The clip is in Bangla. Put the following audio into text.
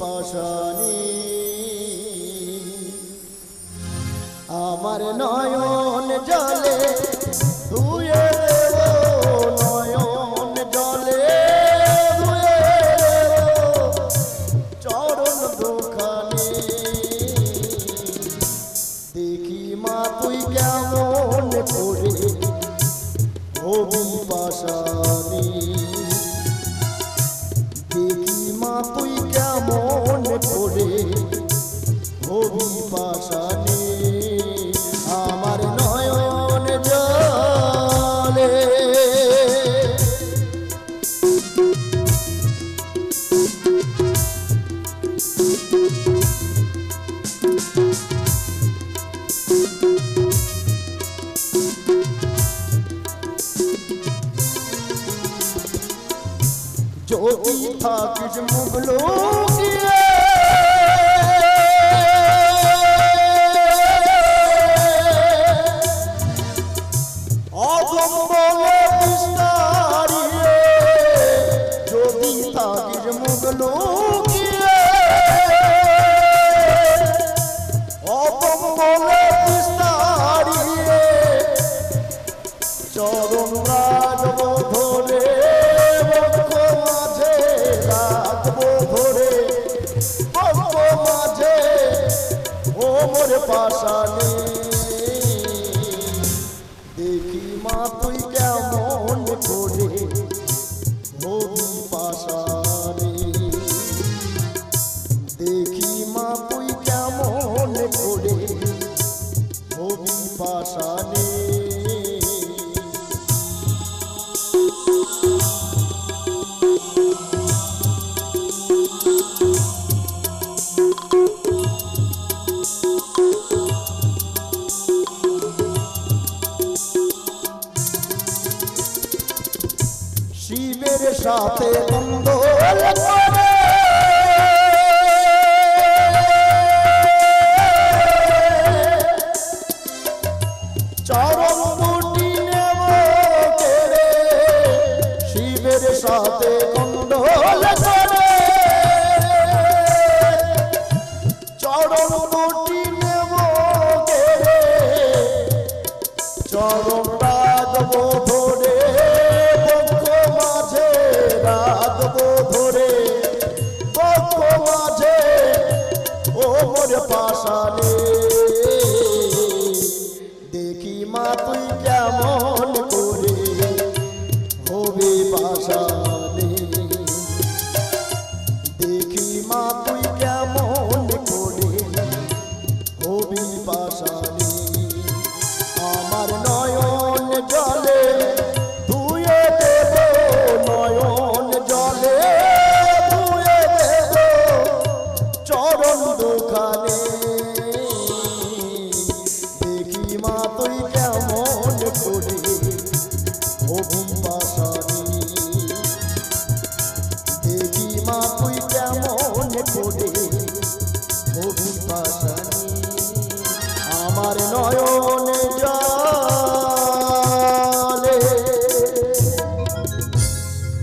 পাশানি। আমার নয়ন জলে, ধুয়ে নয়ন জলে, ধুয়ে চরণ দোকানে দেখি মা, তুই কেমন করে? হবি পাশানি। যদি থাকিস মুগলো অদম বলে বিস্তারিয়ে যদি থাকিস মুগলো অদম বলে বিস্তারিয়ে চরণ রাজব ধরে ও মোর পাশানে দেখি মা তুই কেমন করে হবি পাশানে সাথে দ্বন্দ্ব করে চরম দুটি নেব কেড়ে শিবের সাথে দ্বন্দ্ব করে চরম দুটি নেব কেড়ে চরম রাজব আমার নয়নে যা